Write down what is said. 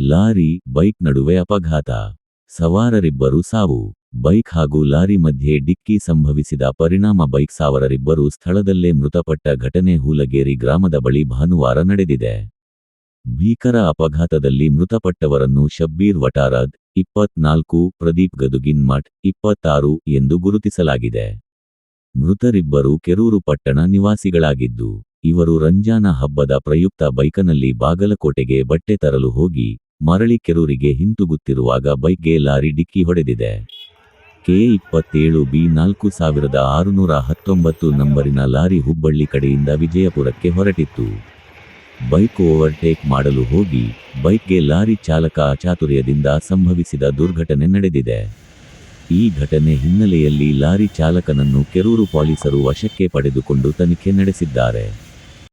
Lorry, bike ನಡುವೆ ಅಪಘಾತ. ಸವಾರರಿಬ್ಬರು ಸಾವು. ಬೈಕ್ ಹಾಗೂ ಲಾರಿ ಮಧ್ಯೆ ಡಿಕ್ಕಿ ಸಂಭವಿಸಿದ ಪರಿಣಾಮ ಬೈಕ್ ಸಾವರರಿಬ್ಬರು ಸ್ಥಳದಲ್ಲೇ ಮೃತಪಟ್ಟ ಘಟನೆ ಹೂಲಗೇರಿ ಗ್ರಾಮದ ಬಳಿ ಭಾನುವಾರ ನಡೆದಿದೆ. ಭೀಕರ ಅಪಘಾತದಲ್ಲಿ ಮೃತಪಟ್ಟವರನ್ನು ಶಬ್ಬೀರ್ ವಟಾರದ್, ಇಪ್ಪತ್ನಾಲ್ಕು, ಪ್ರದೀಪ್ ಗದುಗಿನ್ ಮಠ್ ಇಪ್ಪತ್ತಾರು ಎಂದು ಗುರುತಿಸಲಾಗಿದೆ. ಮೃತರಿಬ್ಬರು ಕೆರೂರು ಪಟ್ಟಣ ನಿವಾಸಿಗಳಾಗಿದ್ದು, ಇವರು ರಂಜಾನ ಹಬ್ಬದ ಪ್ರಯುಕ್ತ ಬೈಕನಲ್ಲಿ ಬಾಗಲಕೋಟೆಗೆ ಬಟ್ಟೆ ತರಲು ಹೋಗಿ ಮರಳಿ ಕೆರೂರಿಗೆ ಹಿಂತುಗುತ್ತಿರುವಾಗ ಬೈಕ್ಗೆ ಲಾರಿ ಡಿಕ್ಕಿ ಹೊಡೆದಿದೆ. ಕೆ ಇಪ್ಪತ್ತೇಳು ಬಿ ನಾಲ್ಕು ಸಾವಿರದ ಆರುನೂರ ಹತ್ತೊಂಬತ್ತು ನಂಬರಿನ ಲಾರಿ ಹುಬ್ಬಳ್ಳಿ ಕಡೆಯಿಂದ ವಿಜಯಪುರಕ್ಕೆ ಹೊರಟಿತ್ತು. ಬೈಕ್ ಓವರ್ಟೇಕ್ ಮಾಡಲು ಹೋಗಿ ಬೈಕ್ಗೆ ಲಾರಿ ಚಾಲಕ ಅಚಾತುರ್ಯದಿಂದ ಸಂಭವಿಸಿದ ದುರ್ಘಟನೆ ನಡೆದಿದೆ. ಈ ಘಟನೆ ಹಿನ್ನೆಲೆಯಲ್ಲಿ ಲಾರಿ ಚಾಲಕನನ್ನು ಕೆರೂರು ಪೊಲೀಸರು ವಶಕ್ಕೆ ಪಡೆದುಕೊಂಡು ತನಿಖೆ ನಡೆಸಿದ್ದಾರೆ.